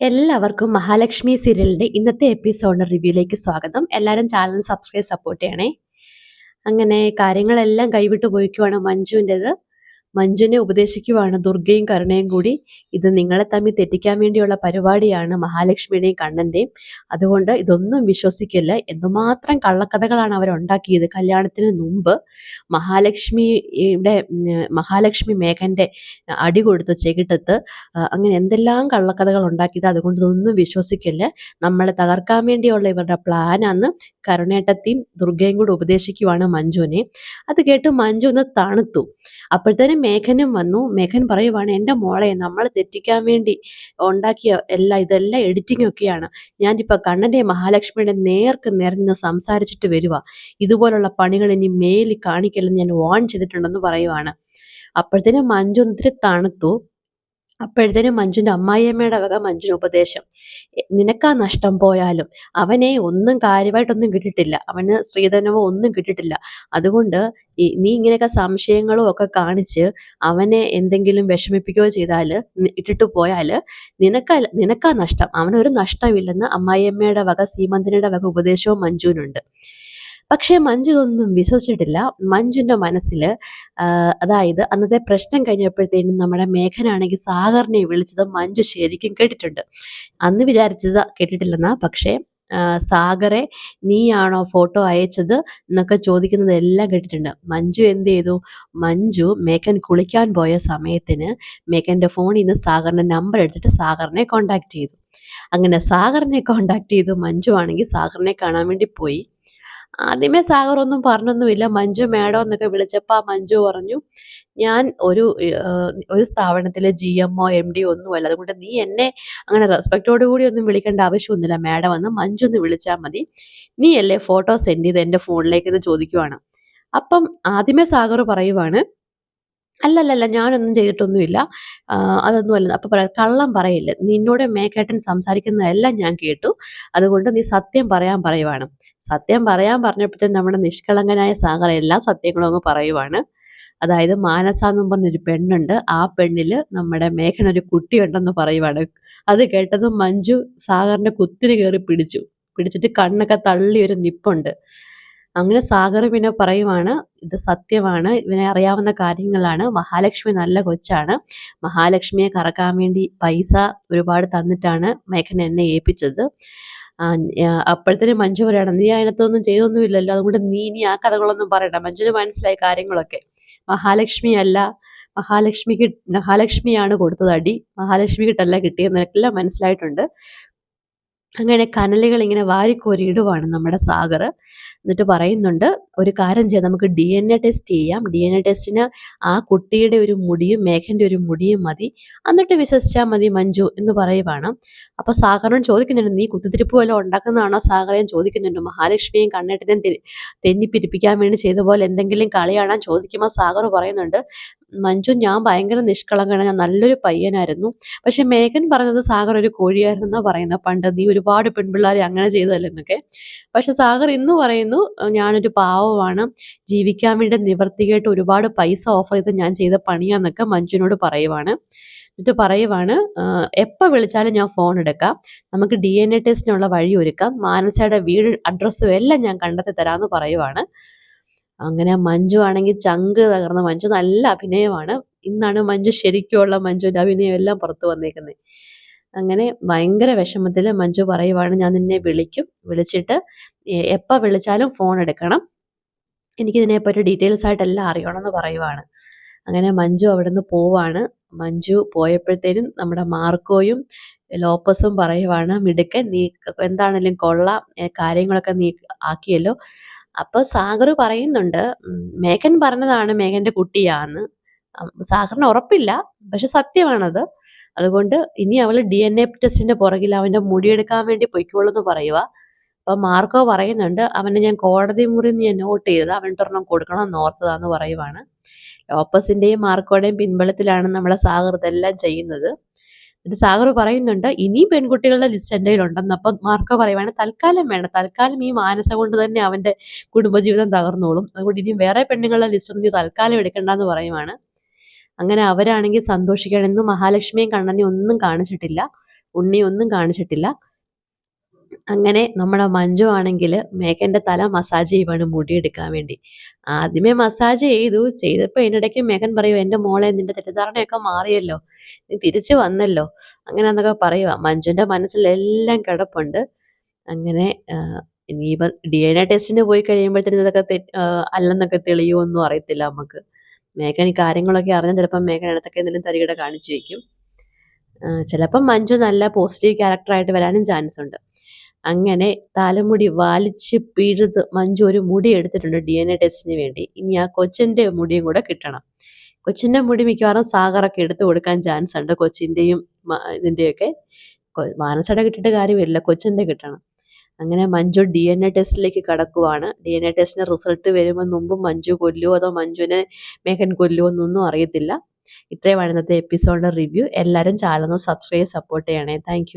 എല്ലാവർക്കും മഹാലക്ഷ്മി സീരിയലിന്റെ ഇന്നത്തെ എപ്പിസോഡ് റിവ്യൂയിലേക്ക് സ്വാഗതം. എല്ലാവരും ചാനൽ സബ്സ്ക്രൈബ് സപ്പോർട്ട് ചെയ്യണേ. അങ്ങനെ കാര്യങ്ങളെല്ലാം കൈവിട്ട് പോയിക്കുവാണ് മഞ്ജുവിന്റെത്. മഞ്ജുവിനെ ഉപദേശിക്കുവാണ് ദുർഗയും കരുണയും കൂടി. ഇത് നിങ്ങളെ തമ്മിൽ തെറ്റിക്കാൻ വേണ്ടിയുള്ള പരിപാടിയാണ് മഹാലക്ഷ്മിയുടെയും കണ്ണന്റെയും. അതുകൊണ്ട് ഇതൊന്നും വിശ്വസിക്കില്ല. എന്തുമാത്രം കള്ളക്കഥകളാണ് അവരുണ്ടാക്കിയത് കല്യാണത്തിന് മുമ്പ്. മഹാലക്ഷ്മിയുടെ മഹാലക്ഷ്മി മേഘന്റെ അടി കൊടുത്തു ചെകിട്ടത്ത് അങ്ങനെ എന്തെല്ലാം കള്ളക്കഥകൾ ഉണ്ടാക്കിയത് അതുകൊണ്ട് ഇതൊന്നും വിശ്വസിക്കില്ല. നമ്മളെ തകർക്കാൻ വേണ്ടിയുള്ള ഇവരുടെ പ്ലാനാന്ന് കരുണേട്ടത്തെയും ദുർഗയും കൂടി ഉപദേശിക്കുവാണ് മഞ്ജുവിനെ. അത് കേട്ട് മഞ്ജു ഒന്ന് തണുത്തു. അപ്പോഴത്തേനും മേഘനും വന്നു. മേഘൻ പറയുവാണ് എന്റെ മോളെ നമ്മൾ തെറ്റിക്കാൻ വേണ്ടി ഉണ്ടാക്കിയ എല്ലാ ഇതെല്ലാം എഡിറ്റിംഗ് ഒക്കെയാണ്. ഞാനിപ്പോൾ കണ്ണന്റെ മഹാലക്ഷ്മിയുടെ നേർക്ക് നേർന്ന് സംസാരിച്ചിട്ട് വരുക ഇതുപോലുള്ള പണികൾ ഇനി മേലിൽ കാണിക്കലെന്ന് ഞാൻ വാൺ ചെയ്തിട്ടുണ്ടെന്ന് പറയുവാണ്. അപ്പോഴത്തേനും മഞ്ജു ഒന്നിത്തിരി തണുത്തു. അപ്പോഴത്തേനും മഞ്ജുവിന്റെ അമ്മായിയമ്മയുടെ വക മഞ്ജുവിന് ഉപദേശം. "എ, നിനക്കാ നഷ്ടം പോയാലും അവനെ ഒന്നും കാര്യമായിട്ടൊന്നും കിട്ടിയിട്ടില്ല. അവന് സ്ത്രീധനമോ ഒന്നും കിട്ടിയിട്ടില്ല. അതുകൊണ്ട് നീ ഇങ്ങനെയൊക്കെ സംശയങ്ങളും ഒക്കെ കാണിച്ച് അവനെ എന്തെങ്കിലും വിഷമിപ്പിക്കുകയോ ചെയ്താൽ ഇട്ടിട്ട് പോയാൽ നിനക്ക നിനക്കാ നഷ്ടം. അവനൊരു നഷ്ടമില്ലെന്ന് അമ്മായിയമ്മയുടെ വക സീമന്തിനിയുടെ വക ഉപദേശവും മഞ്ജുവിനുണ്ട്. പക്ഷേ മഞ്ജു ഇതൊന്നും വിശ്വസിച്ചിട്ടില്ല മഞ്ജുവിന്റെ മനസ്സിൽ അതായത് അന്നത്തെ പ്രശ്നം കഴിഞ്ഞപ്പോഴത്തേനും നമ്മുടെ മേഘനാണെങ്കിൽ സാഗറിനെ വിളിച്ചത് മഞ്ജു ശരിക്കും കേട്ടിട്ടുണ്ട്. അന്ന് വിചാരിച്ചത് കേട്ടിട്ടില്ലെന്നാ പക്ഷേ സാഗറെ നീയാണോ ഫോട്ടോ അയച്ചത് എന്നൊക്കെ ചോദിക്കുന്നത് എല്ലാം കേട്ടിട്ടുണ്ട്. മഞ്ജു എന്ത് ചെയ്തു? മഞ്ജു മേഘൻ കുളിക്കാൻ പോയ സമയത്തിന് മേഘന്റെ ഫോണിൽ നിന്ന് സാഗറിന്റെ നമ്പർ എടുത്തിട്ട് സാഗറിനെ കോണ്ടാക്ട് ചെയ്തു. അങ്ങനെ സാഗറിനെ കോണ്ടാക്ട് ചെയ്തു മഞ്ജു ആണെങ്കിൽ സാഗറിനെ കാണാൻ വേണ്ടി പോയി. ആദ്യമേ സാഗർ ഒന്നും പറഞ്ഞൊന്നുമില്ല. മഞ്ജു മേഡം എന്നൊക്കെ വിളിച്ചപ്പോൾ ആ മഞ്ജു പറഞ്ഞു ഞാൻ ഒരു ഒരു സ്ഥാപനത്തിലെ ജി എമ്മോ എം ഡി ഒന്നുമല്ല അതുകൊണ്ട് നീ എന്നെ അങ്ങനെ റെസ്പെക്റ്റോടു കൂടി ഒന്നും വിളിക്കേണ്ട ആവശ്യമൊന്നുമില്ല. മേഡം എന്ന് മഞ്ജു ഒന്ന് വിളിച്ചാൽ മതി. നീ അല്ലേ ഫോട്ടോ സെൻഡ് ചെയ്ത് എന്റെ ഫോണിലേക്ക് എന്ന് ചോദിക്കുവാണ്. അപ്പം ആദ്യമേ സാഗർ പറയുവാണ് അല്ലല്ലല്ല ഞാനൊന്നും ചെയ്തിട്ടൊന്നുമില്ല. അതൊന്നും അല്ല അപ്പം പറയാം കള്ളം പറയില്ല. നിന്നോട് മേക്കേട്ടൻ സംസാരിക്കുന്നതെല്ലാം ഞാൻ കേട്ടു. അതുകൊണ്ട് നീ സത്യം പറയാൻ പറയുവാണ്. സത്യം പറയാൻ പറഞ്ഞപ്പോൾ നമ്മുടെ നിഷ്കളങ്കനായ സാഗർ എല്ലാ സത്യങ്ങളും അങ്ങ് പറയുവാണ്. അതായത് മാനസ എന്നും പറഞ്ഞൊരു പെണ്ണുണ്ട്. ആ പെണ്ണിൽ നമ്മുടെ മേഘൻ ഒരു കുട്ടിയുണ്ടെന്ന് പറയുവാണ്. അത് കേട്ടതും മഞ്ജു സാഗറിന്റെ കുത്തിന് കയറി പിടിച്ചു. പിടിച്ചിട്ട് കണ്ണൊക്കെ തള്ളി ഒരു നിപ്പുണ്ട്. അങ്ങനെ സാഗർ പിന്നെ പറയുവാണ് ഇത് സത്യമാണ് ഇവനെ അറിയാവുന്ന കാര്യങ്ങളാണ്. മഹാലക്ഷ്മി നല്ല കൊച്ചാണ്. മഹാലക്ഷ്മിയെ കറക്കാൻ വേണ്ടി പൈസ ഒരുപാട് തന്നിട്ടാണ് മേഘൻ എന്നെ ഏൽപ്പിച്ചത്. അപ്പോഴത്തേന് മഞ്ജു പറയണം നീ അതിനകത്തൊന്നും ചെയ്തൊന്നുമില്ലല്ലോ. അതുകൊണ്ട് നീ നീ ആ കഥകളൊന്നും പറയണ്ട. മഞ്ജുവിന് മനസ്സിലായ കാര്യങ്ങളൊക്കെ. മഹാലക്ഷ്മി അല്ല മഹാലക്ഷ്മിക്ക് മഹാലക്ഷ്മിയാണ് കൊടുത്തത് അടി. മഹാലക്ഷ്മിക്കിട്ടല്ല കിട്ടിയെന്ന് എല്ലാം മനസ്സിലായിട്ടുണ്ട്. അങ്ങനെ കനലുകൾ ഇങ്ങനെ വാരിക്കോരി ഇടുവാണ് നമ്മുടെ സാഗർ. എന്നിട്ട് പറയുന്നുണ്ട് ഒരു കാര്യം ചെയ്യാം. നമുക്ക് ഡി എൻ എ ടെസ്റ്റ് ചെയ്യാം. ഡി എൻ എ ടെസ്റ്റിന് ആ കുട്ടിയുടെ ഒരു മുടിയും മേഘന്റെ ഒരു മുടിയും മതി. എന്നിട്ട് വിശ്വസിച്ചാൽ മതി മഞ്ജു എന്ന് പറയുവാണ്. അപ്പോൾ സാഗറും ചോദിക്കുന്നുണ്ട് നീ കുത്തിത്തിരിപ്പ് വല്ലതും ഉണ്ടാക്കുന്നതാണോ? സാഗറേയും ചോദിക്കുന്നുണ്ട് മഹാലക്ഷ്മിയും കണ്ണേട്ടനെയും തെന്നിപ്പിരിപ്പിക്കാൻ വേണ്ടി ചെയ്ത പോലെ എന്തെങ്കിലും കളിയാണാൻ ചോദിക്കുമ്പോൾ സാഗർ പറയുന്നുണ്ട്. മഞ്ജു ഞാൻ ഭയങ്കര നിഷ്കളങ്കനാണ് ഞാൻ നല്ലൊരു പയ്യനായിരുന്നു. പക്ഷെ മേഘൻ പറഞ്ഞത് സാഗർ ഒരു കോഴിയായിരുന്നു എന്നാ പറയുന്നത്. പണ്ട് നീ ഒരുപാട് പെൺപിള്ളേരെ അങ്ങനെ ചെയ്തതല്ലെന്നൊക്കെ പക്ഷെ സാഗർ ഇന്ന് പറയുന്നു ഞാനൊരു ഞാനൊരു പാവമാണ് ജീവിക്കാൻ വേണ്ടി നിവർത്തികേട്ട് ഒരുപാട് പൈസ ഓഫർ ചെയ്ത് ഞാൻ ചെയ്ത പണിയാന്നൊക്കെ മഞ്ജുവിനോട് പറയുവാണ്. എന്നിട്ട് പറയുവാണ് "ആഹ് എപ്പോൾ വിളിച്ചാലും ഞാൻ ഫോൺ എടുക്കാം. നമുക്ക് ഡി എൻ എ ടെസ്റ്റിനുള്ള വഴി ഒരുക്കാം. മാനസയുടെ വീട് അഡ്രസ്സും എല്ലാം ഞാൻ കണ്ടെത്തി തരാമെന്ന് പറയുവാണ്. അങ്ങനെ മഞ്ജു ആണെങ്കിൽ ചങ്ക് തകർന്ന മഞ്ജു നല്ല അഭിനയമാണ്. ഇന്നാണ് മഞ്ജു ശരിക്കുമുള്ള മഞ്ജുവിന്റെ അഭിനയം എല്ലാം പുറത്തു വന്നേക്കുന്നത് അങ്ങനെ ഭയങ്കര വിഷമത്തിൽ മഞ്ജു പറയുവാണ് ഞാൻ നിന്നെ വിളിക്കും. വിളിച്ചിട്ട് എപ്പോൾ വിളിച്ചാലും ഫോൺ എടുക്കണം. എനിക്കിതിനെപ്പറ്റി ഡീറ്റെയിൽസ് ആയിട്ടെല്ലാം അറിയണമെന്ന് പറയുവാണ്. അങ്ങനെ മഞ്ജു അവിടെ നിന്ന് പോവാണ്. മഞ്ജു പോയപ്പോഴത്തേനും നമ്മുടെ മാർക്കോയും ലോപ്പസും പറയുവാണ് മിടുക്കൻ നീ എന്താണെങ്കിലും കൊള്ളാം കാര്യങ്ങളൊക്കെ നീ ആക്കിയല്ലോ. അപ്പോൾ സാഗർ പറയുന്നുണ്ട് മേഘൻ പറഞ്ഞതാണ് മേഘന്റെ കുട്ടിയാന്ന്. സാഗറിന് ഉറപ്പില്ല പക്ഷെ സത്യമാണത്. അതുകൊണ്ട് ഇനി അവൾ ഡി എൻ എ ടെസ്റ്റിന്റെ പുറകിൽ അവന്റെ മുടിയെടുക്കാൻ വേണ്ടി പൊയ്ക്കോളൂ പറയുക അപ്പം മാർക്കോ പറയുന്നുണ്ട് അവനെ ഞാൻ കോടതി മുറി ഞാൻ നോട്ട് ചെയ്തത് അവൻ ഒരെണ്ണം കൊടുക്കണം എന്ന് ഓർത്തതാന്ന് പറയുവാണ്. ലോപ്പസിന്റെയും മാർക്കോയുടെയും പിൻബലത്തിലാണ് നമ്മളെ സാഗർ ഇതെല്ലാം ചെയ്യുന്നത്. എന്നിട്ട് സാഗർ പറയുന്നുണ്ട് ഇനി പെൺകുട്ടികളുടെ ലിസ്റ്റ് എന്റെ കയ്യിലുണ്ടെന്ന്. അപ്പം മാർക്കോ പറയുവാണ് തൽക്കാലം വേണം തൽക്കാലം ഈ മാനസ കൊണ്ട് തന്നെ അവന്റെ കുടുംബജീവിതം തകർന്നോളും. അതുകൊണ്ട് ഇനി വേറെ പെണ്ണുങ്ങളുടെ ലിസ്റ്റ് ഒന്നും തൽക്കാലം എടുക്കണ്ടെന്ന് പറയുവാണ്. അങ്ങനെ അവരാണെങ്കിൽ സന്തോഷിക്കണമെന്നും മഹാലക്ഷ്മിയും കണ്ണനെയും ഒന്നും കാണിച്ചിട്ടില്ല ഉണ്ണിയൊന്നും കാണിച്ചിട്ടില്ല. അങ്ങനെ നമ്മുടെ മഞ്ജു ആണെങ്കിൽ മേഘന്റെ തല മസാജ് ചെയ്യുവാണ് മുടിയെടുക്കാൻ വേണ്ടി. ആദ്യമേ മസാജ് ചെയ്തു. ചെയ്തപ്പോൾ ഇതിനിടയ്ക്ക് മേഘൻ പറയും എന്റെ മോളെ നിന്റെ തെറ്റിദ്ധാരണയൊക്കെ മാറിയല്ലോ. നീ തിരിച്ചു വന്നല്ലോ. അങ്ങനെ എന്നൊക്കെ പറയുക മഞ്ജുവിന്റെ മനസ്സിലെല്ലാം കിടപ്പുണ്ട്. അങ്ങനെ ഇനിയിപ്പോൾ ഡി എൻ എ ടെസ്റ്റിന് പോയി കഴിയുമ്പോഴത്തേനും ഇതൊക്കെ അല്ലെന്നൊക്കെ തെളിയുമൊന്നും അറിയത്തില്ല നമുക്ക്. മേഘൻ ഈ കാര്യങ്ങളൊക്കെ അറിഞ്ഞാൽ ചിലപ്പം മേഘൻ അടുത്തൊക്കെ എന്തെങ്കിലും തരികിട കാണിച്ചു വയ്ക്കും ചിലപ്പം മഞ്ജു നല്ല പോസിറ്റീവ് ക്യാരക്ടറായിട്ട് വരാനും ചാൻസ് ഉണ്ട്. അങ്ങനെ തലമുടി വലിച്ച് പിഴുത് മഞ്ജു ഒരു മുടി എടുത്തിട്ടുണ്ട് ഡി എൻ എ ടെസ്റ്റിന് വേണ്ടി. ഇനി ആ കൊച്ചിന്റെ മുടിയും കൂടെ കിട്ടണം. കൊച്ചിന്റെ മുടി മിക്കവാറും സാഗറൊക്കെ എടുത്തു കൊടുക്കാൻ ചാൻസ് ഉണ്ട്. കൊച്ചിന്റെയും ഇതിന്റെയൊക്കെ മാനസയുടെ കിട്ടിയിട്ട് കാര്യമില്ല. കൊച്ചിന്റെ കിട്ടണം. അങ്ങനെ മഞ്ജു ഡി എൻ എ ടെസ്റ്റിലേക്ക് കടക്കുവാണ്. ഡി എൻ എ ടെസ്റ്റിന്റെ റിസൾട്ട് വരുമ്പോൾ മുമ്പ് മഞ്ജു കൊല്ലുമോ അതോ മഞ്ജുവിനെ മേഘൻ കൊല്ലുമോ എന്നൊന്നും അറിയത്തില്ല. ഇത്രയുമാണ് ഇന്നത്തെ എപ്പിസോഡിന്റെ റിവ്യൂ എല്ലാവരും ചാനൽ സബ്സ്ക്രൈബ് സപ്പോർട്ട് ചെയ്യണേ. താങ്ക്